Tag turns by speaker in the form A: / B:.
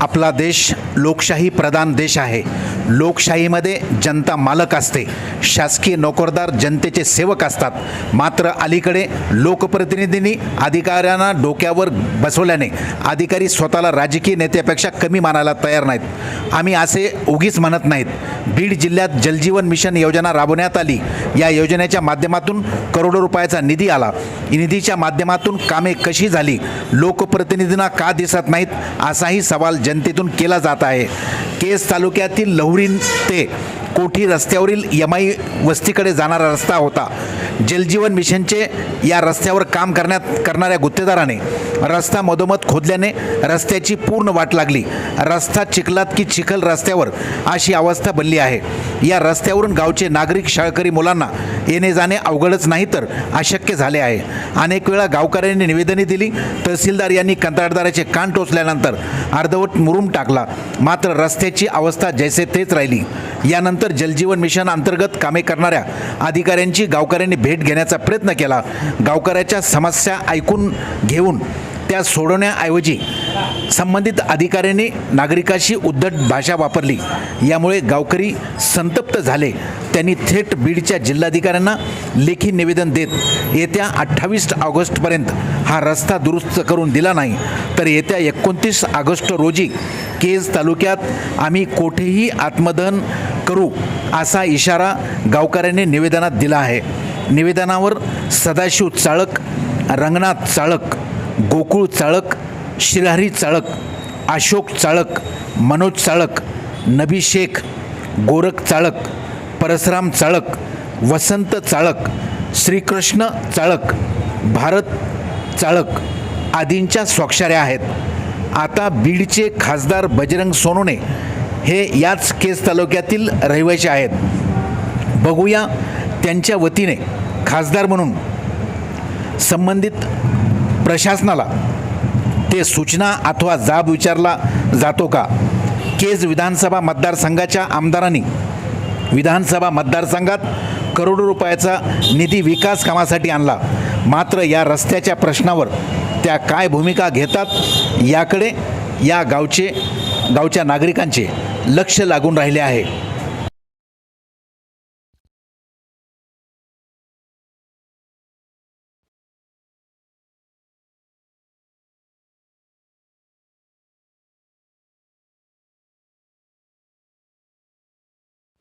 A: आपला देश लोकशाही प्रधान देश आहे. लोकशाहीमध्ये जनता मालक असते. शासकीय नोकरदार जनतेचे सेवक असतात. मात्र अलीकडे लोकप्रतिनिधींनी अधिकाऱ्यांना डोक्यावर बसवल्याने अधिकारी स्वतःला राजकीय नेत्यापेक्षा कमी मानायला तयार नाहीत. आम्ही असे उगीच म्हणत नाहीत. बीड जिल्ह्यात जलजीवन मिशन योजना राबवण्यात आली. या योजनेच्या माध्यमातून करोडो रुपयाचा निधी आला. निधीच्या माध्यमातून कामे कशी झाली? लोकप्रतिनिधींना का दिसत नाहीत? असाही सवाल जनतेतून केला जात आहे. केस तालुक्यातील लहुरी ते कोठी रस्त्यावरील यमाई वस्तीकडे जाणारा रस्ता होता. जलजीवन मिशनचे या रस्त्यावर काम करण्यात करणाऱ्या गुत्तेदाराने रस्ता मधोमध खोदल्याने रस्त्याची पूर्ण वाट लागली. रस्ता चिखलात की चिखल रस्त्यावर अशी अवस्था बनली आहे. या रस्त्यावरून गावचे नागरिक शाळकरी मुलांना येणे जाणे अवघडच नाही तर अशक्य झाले आहे. अनेक वेळा गावकऱ्यांनी निवेदने दिली. तहसीलदार यांनी कंत्राटदाराचे कान टोचल्यानंतर अर्धवट मुरूम टाकला. मात्र रस्त्याची अवस्था जैसे तेच राहिली. यानंतर जलजीवन मिशन अंतर्गत कामे करणाऱ्या अधिकाऱ्यांची गावकऱ्यांनी भेट घेण्याचा प्रयत्न केला. गावकऱ्याच्या समस्या ऐकून घेऊन त्या सोडवण्याऐवजी संबंधित अधिकाऱ्यांनी नागरिकाशी उद्धट भाषा वापरली. यामुळे गावकरी संतप्त झाले. त्यांनी थेट बीडच्या जिल्हाधिकाऱ्यांना लेखी निवेदन देत येत्या अठ्ठावीस ऑगस्टपर्यंत हा रस्ता दुरुस्त करून दिला नाही. तर येत्या एकोणतीस ऑगस्ट रोजी केज तालुक्यात आम्ही कोठेही आत्मदहन करू असा इशारा गावकऱ्यांनी निवेदनात दिला आहे. निवेदनावर सदाशिव चाळक रंगनाथ चाळक गोकुळ चाळक शिलारी चाळक अशोक चाळक मनोज चाळक नबी शेख गोरख चाळक परसराम चाळक वसंत चाळक श्रीकृष्ण चाळक भारत चाळक आदींच्या स्वाक्षऱ्या आहेत. आता बीडचे खासदार बजरंग सोनोने हे याच केस तालुक्यातील रहिवासी आहेत. बघूया त्यांच्या वतीने खासदार म्हणून संबंधित प्रशासनाला ते सूचना अथवा जाब विचारला जातो का? केज विधानसभा मतदारसंघाच्या आमदारांनी विधानसभा मतदारसंघात करोडो रुपयाचा निधी विकास कामासाठी आणला. मात्र या रस्त्याच्या प्रश्नावर त्या काय भूमिका घेतात याकडे या गावचे गावच्या नागरिकांचे लक्ष लागून राहिले आहे.